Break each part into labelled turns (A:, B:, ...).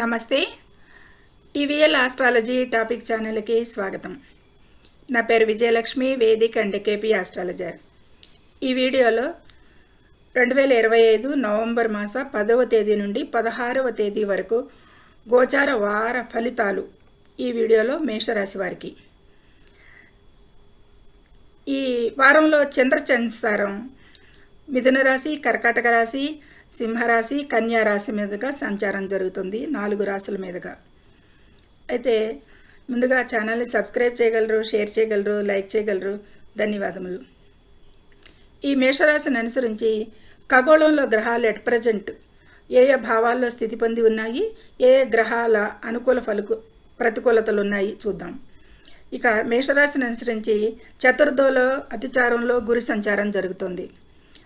A: నమస్తే. TVL astrology topic ఛానల్కి స్వాగతం. నా పేరు Vijayalakshmi Vedic and KP astrologer. ఈ వీడియోలో రెండు వేల ఇరవై ఐదు నవంబర్ మాస పదవ తేదీ నుండి పదహారవ తేదీ వరకు గోచార వార ఫలితాలు ఈ వీడియోలో మేషరాశి వారికి. ఈ వారంలో చంద్ర సంచారం మిథున రాశి కర్కాటక రాశి సింహరాశి కన్యా రాశి మీదుగా సంచారం జరుగుతుంది నాలుగు రాశుల మీదుగా. అయితే ముందుగా ఛానల్ని సబ్స్క్రైబ్ చేయగలరు షేర్ చేయగలరు లైక్ చేయగలరు. ధన్యవాదములు. ఈ మేషరాశిని అనుసరించి ఖగోళంలో గ్రహాలు ఎట్ ప్రజెంట్ ఏ ఏ భావాల్లో స్థితి పొంది ఉన్నాయి ఏ ఏ గ్రహాల అనుకూల ఫలుకు ప్రతికూలతలు ఉన్నాయి చూద్దాం. ఇక మేషరాశిని అనుసరించి చతుర్థంలో అతిచారంలో గురి సంచారం జరుగుతుంది.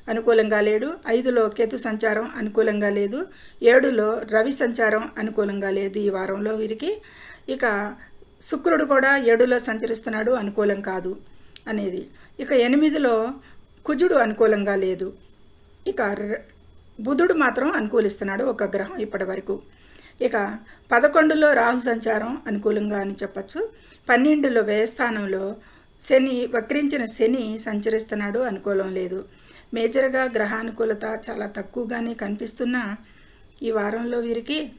A: అనుకూలంగా లేడు. ఐదులో కేతు సంచారం అనుకూలంగా లేదు. ఏడులో రవి సంచారం అనుకూలంగా లేదు ఈ వారంలో వీరికి. ఇక శుక్రుడు కూడా ఏడులో సంచరిస్తున్నాడు అనుకూలం కాదు అనేది. ఇక ఎనిమిదిలో కుజుడు అనుకూలంగా లేదు. ఇక బుధుడు మాత్రం అనుకూలిస్తున్నాడు ఒక గ్రహం ఇప్పటి వరకు. ఇక పదకొండులో రాహు సంచారం అనుకూలంగా అని చెప్పచ్చు. పన్నెండులో వ్యయస్థానంలో శని వక్రించిన శని సంచరిస్తున్నాడు అనుకూలం లేదు. మేజర్గా గ్రహానుకూలత చాలా తక్కువగానే కనిపిస్తున్న ఈ వారంలో వీరికి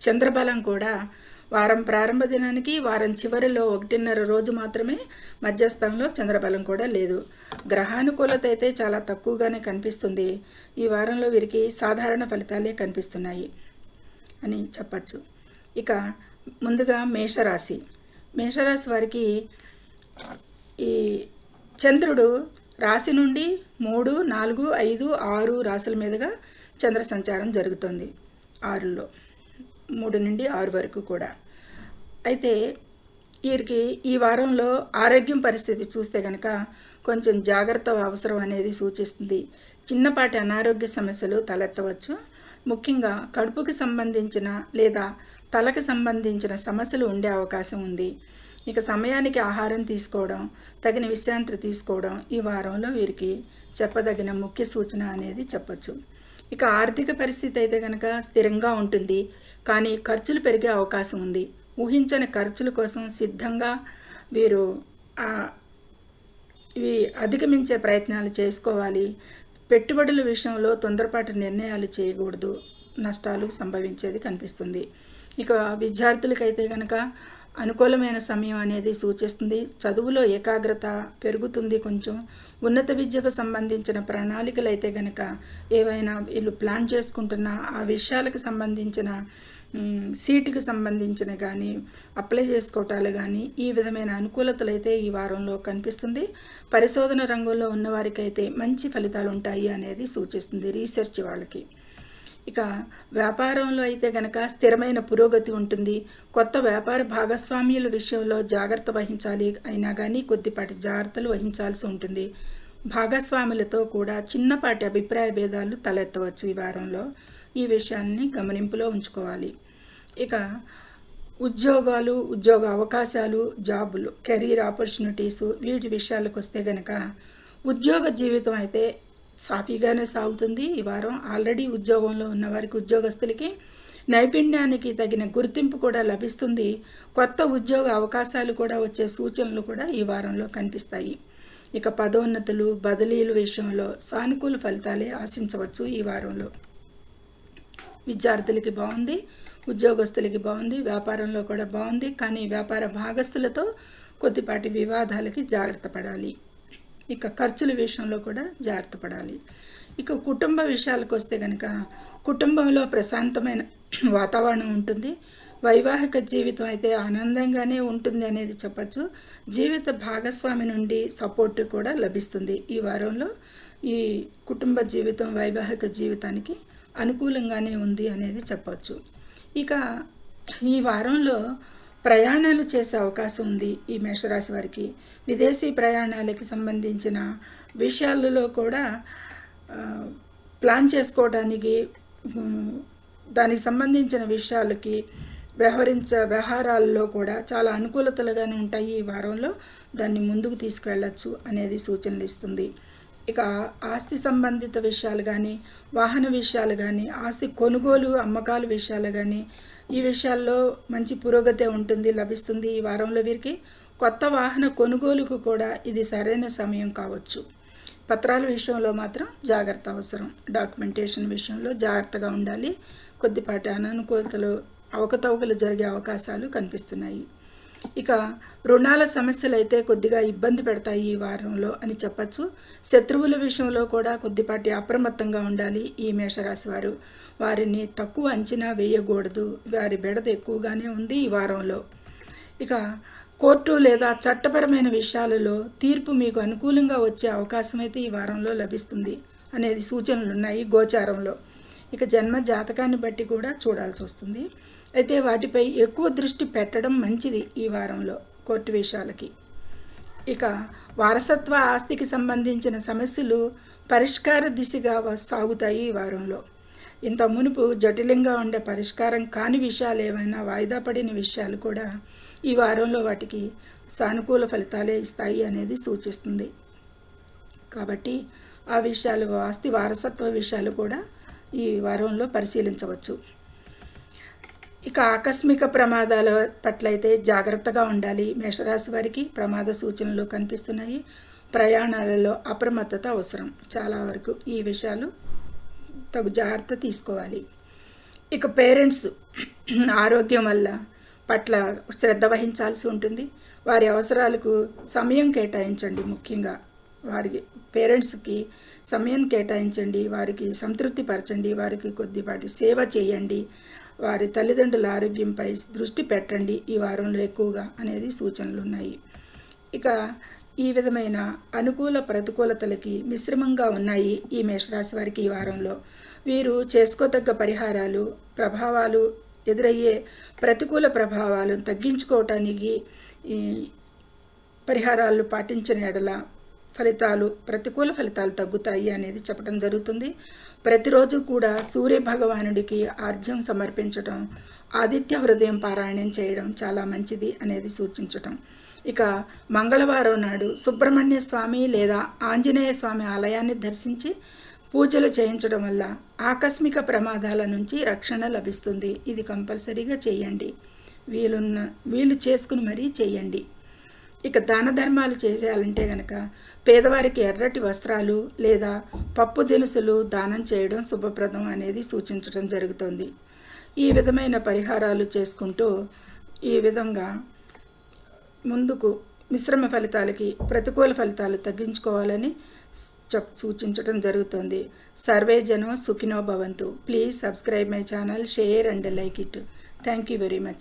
A: చంద్రబలం కూడా. వారం ప్రారంభ దినానికి వారం చివరిలో ఒకటిన్నర రోజు మాత్రమే మధ్యస్థంలో చంద్రబలం కూడా లేదు. గ్రహానుకూలత అయితే చాలా తక్కువగానే కనిపిస్తుంది. ఈ వారంలో వీరికి సాధారణ ఫలితాలే కనిపిస్తున్నాయి అని చెప్పచ్చు. ఇక ముందుగా మేషరాశి. మేషరాశి వారికి ఈ చంద్రుడు రాశి నుండి మూడు నాలుగు ఐదు ఆరు రాశుల మీదుగా చంద్ర సంచారం జరుగుతుంది. ఆరులో మూడు నుండి ఆరు వరకు కూడా. అయితే వీరికి ఈ వారంలో ఆరోగ్యం పరిస్థితి చూస్తే కనుక కొంచెం జాగ్రత్త అవసరం అనేది సూచిస్తుంది. చిన్నపాటి అనారోగ్య సమస్యలు తలెత్తవచ్చు. ముఖ్యంగా కడుపుకి సంబంధించిన లేదా తలకు సంబంధించిన సమస్యలు ఉండే అవకాశం ఉంది. ఇక సమయానికి ఆహారం తీసుకోవడం తగిన విశ్రాంతి తీసుకోవడం ఈ వారంలో వీరికి చెప్పదగిన ముఖ్య సూచన అనేది చెప్పచ్చు. ఇక ఆర్థిక పరిస్థితి అయితే కనుక స్థిరంగా ఉంటుంది. కానీ ఖర్చులు పెరిగే అవకాశం ఉంది. ఊహించని ఖర్చుల కోసం సిద్ధంగా వీరు ఇవి అధిగమించే ప్రయత్నాలు చేసుకోవాలి. పెట్టుబడుల విషయంలో తొందరపాటు నిర్ణయాలు చేయకూడదు. నష్టాలు సంభవించేది కనిపిస్తుంది. ఇక విద్యార్థులకైతే కనుక అనుకూలమైన సమయం అనేది సూచిస్తుంది. చదువులో ఏకాగ్రత పెరుగుతుంది కొంచెం. ఉన్నత విద్యకు సంబంధించిన ప్రణాళికలు అయితే గనక ఏవైనా వీళ్ళు ప్లాన్ చేసుకుంటున్న ఆ విషయాలకు సంబంధించిన సీటుకు సీటుకి సంబంధించిన కానీ అప్లై చేసుకోవటాలు కానీ ఈ విధమైన అనుకూలతలు అయితే ఈ వారంలో కనిపిస్తుంది. పరిశోధన రంగంలో ఉన్నవారికైతే మంచి ఫలితాలు ఉంటాయి అనేది సూచిస్తుంది రీసెర్చ్ వాళ్ళకి. ఇక వ్యాపారంలో అయితే గనక స్థిరమైన పురోగతి ఉంటుంది. కొత్త వ్యాపార భాగస్వామ్యుల విషయంలో జాగ్రత్త వహించాలి అయినా కానీ కొద్దిపాటి జాగ్రత్తలు వహించాల్సి ఉంటుంది. భాగస్వాములతో కూడా చిన్నపాటి అభిప్రాయ భేదాలు తలెత్తవచ్చు ఈ వారంలో. ఈ విషయాన్ని గమనింపులో ఉంచుకోవాలి. ఇక ఉద్యోగాలు ఉద్యోగ అవకాశాలు జాబులు కెరీర్ ఆపర్చునిటీసు వీటి విషయాలకు వస్తే గనక ఉద్యోగ జీవితం అయితే సాఫీగానే సాగుతుంది. ఈ వారం ఆల్రెడీ ఉద్యోగంలో ఉన్న వారికి ఉద్యోగస్తులకి నైపుణ్యానికి తగిన గుర్తింపు కూడా లభిస్తుంది. కొత్త ఉద్యోగ అవకాశాలు కూడా వచ్చే సూచనలు కూడా ఈ వారంలో కనిపిస్తాయి. ఇక పదోన్నతులు బదిలీల విషయంలో సానుకూల ఫలితాలే ఆశించవచ్చు ఈ వారంలో. విద్యార్థులకి బాగుంది ఉద్యోగస్తులకి బాగుంది వ్యాపారంలో కూడా బాగుంది. కానీ వ్యాపార భాగస్తులతో కొద్దిపాటి వివాదాలకి జాగ్రత్త పడాలి. ఇక ఖర్చుల విషయంలో కూడా జాగ్రత్త పడాలి. ఇక కుటుంబ విషయాలకు వస్తే కనుక కుటుంబంలో ప్రశాంతమైన వాతావరణం ఉంటుంది. వైవాహిక జీవితం అయితే ఆనందంగానే ఉంటుంది అనేది చెప్పచ్చు. జీవిత భాగస్వామి నుండి సపోర్ట్ కూడా లభిస్తుంది. ఈ వారంలో ఈ కుటుంబ జీవితం వైవాహిక జీవితానికి అనుకూలంగానే ఉంది అనేది చెప్పచ్చు. ఇక ఈ వారంలో ప్రయాణాలు చేసే అవకాశం ఉంది ఈ మేషరాశి వారికి. విదేశీ ప్రయాణాలకి సంబంధించిన విషయాలలో కూడా ప్లాన్ చేసుకోవడానికి దానికి సంబంధించిన విషయాలకి వ్యవహరించ వ్యవహారాల్లో కూడా చాలా అనుకూలతలుగానే ఉంటాయి ఈ వారంలో. దాన్ని ముందుకు తీసుకువెళ్ళచ్చు అనేది సూచనలు ఇస్తుంది. ఇక ఆస్తి సంబంధిత విషయాలు కానీ వాహన విషయాలు కానీ ఆస్తి కొనుగోలు అమ్మకాలు విషయాలు కానీ ఈ విషయాల్లో మంచి పురోగతి ఉంటుంది లభిస్తుంది ఈ వారంలో వీరికి. కొత్త వాహన కొనుగోలుకు కూడా ఇది సరైన సమయం కావచ్చు. పత్రాల విషయంలో మాత్రం జాగ్రత్త అవసరం. డాక్యుమెంటేషన్ విషయంలో జాగ్రత్తగా ఉండాలి. కొద్దిపాటి అననుకూలతలు అవకతవకలు జరిగే అవకాశాలు కనిపిస్తున్నాయి. ఇక రుణాల సమస్యలు అయితే కొద్దిగా ఇబ్బంది పెడతాయి ఈ వారంలో అని చెప్పచ్చు. శత్రువుల విషయంలో కూడా కొద్దిపాటి అప్రమత్తంగా ఉండాలి ఈ మేషరాశి వారు. వారిని తక్కువ అంచనా వేయకూడదు. వారి బెడద ఎక్కువగానే ఉంది ఈ వారంలో. ఇక కోర్టు లేదా చట్టపరమైన విషయాలలో తీర్పు మీకు అనుకూలంగా వచ్చే అవకాశం అయితే ఈ వారంలో లభిస్తుంది అనేది సూచనలు ఉన్నాయి గోచారంలో. ఇక జన్మ జాతకాన్ని బట్టి కూడా చూడాల్సి వస్తుంది. అయితే వాటిపై ఎక్కువ దృష్టి పెట్టడం మంచిది ఈ వారంలో కోర్టు విషయాలకి ఇక వారసత్వ ఆస్తికి సంబంధించిన సమస్యలు పరిష్కార దిశగా సాగుతాయి ఈ వారంలో. ఇంత మునుపు జటిలంగా ఉండే పరిష్కారం కాని విషయాలు ఏమైనా వాయిదా పడిన విషయాలు కూడా ఈ వారంలో వాటికి సానుకూల ఫలితాలే ఇస్తాయి అనేది సూచిస్తుంది. కాబట్టి ఆ విషయాలు ఆస్తి వారసత్వ విషయాలు కూడా ఈ వారంలో పరిశీలించవచ్చు. ఇక ఆకస్మిక ప్రమాదాల పట్లయితే జాగ్రత్తగా ఉండాలి. మేషరాశి వారికి ప్రమాద సూచనలు కనిపిస్తున్నాయి. ప్రయాణాలలో అప్రమత్తత అవసరం. చాలా వరకు ఈ విషయాలు తగు జాగ్రత్త తీసుకోవాలి. ఇక పేరెంట్స్ ఆరోగ్యం వల్ల పట్ల శ్రద్ధ వహించాల్సి ఉంటుంది. వారి అవసరాలకు సమయం కేటాయించండి ముఖ్యంగా వారికి పేరెంట్స్కి సమయం కేటాయించండి వారికి సంతృప్తి పరచండి వారికి కొద్దిపాటి సేవ చేయండి వారి తల్లిదండ్రుల ఆరోగ్యంపై దృష్టి పెట్టండి ఈ వారంలో ఎక్కువగా అనేది సూచనలు ఉన్నాయి ఇక ఈ విధమైన అనుకూల ప్రతికూలతలకి మిశ్రమంగా ఉన్నాయి ఈ మేషరాశి వారికి ఈ వారంలో. వీరు చేసుకోదగ్గ పరిహారాలు ప్రభావాలు ఎదురయ్యే ప్రతికూల ప్రభావాలను తగ్గించుకోవటానికి ఈ పరిహారాలు పాటించిన ఎడల ఫలితాలు ప్రతికూల ఫలితాలు తగ్గుతాయి అనేది చెప్పడం జరుగుతుంది. ప్రతిరోజు కూడా సూర్య భగవానుడికి ఆర్ఘ్యం సమర్పించడం ఆదిత్య హృదయం పారాయణం చేయడం చాలా మంచిది అనేది సూచించటం. ఇక మంగళవారం నాడు సుబ్రహ్మణ్య స్వామి లేదా ఆంజనేయ స్వామి ఆలయాన్ని దర్శించి పూజలు చేయించడం వల్ల ఆకస్మిక ప్రమాదాల నుంచి రక్షణ లభిస్తుంది. ఇది కంపల్సరీగా చేయండి. వీలున్న వీలు చేసుకుని మరీ చేయండి. ఇక దాన ధర్మాలు చేసేయాలంటే గనక పేదవారికి ఎర్రటి వస్త్రాలు లేదా పప్పు దినుసులు దానం చేయడం శుభప్రదం అనేది సూచించడం జరుగుతుంది. ఈ విధమైన పరిహారాలు చేసుకుంటూ ఈ విధంగా ముందుకు మిశ్రమ ఫలితాలకి ప్రతికూల ఫలితాలు తగ్గించుకోవాలని చెప్ సూచించడం జరుగుతుంది. సర్వే జనం సుఖినో భవంతు. Please subscribe my channel share and like it thank you very much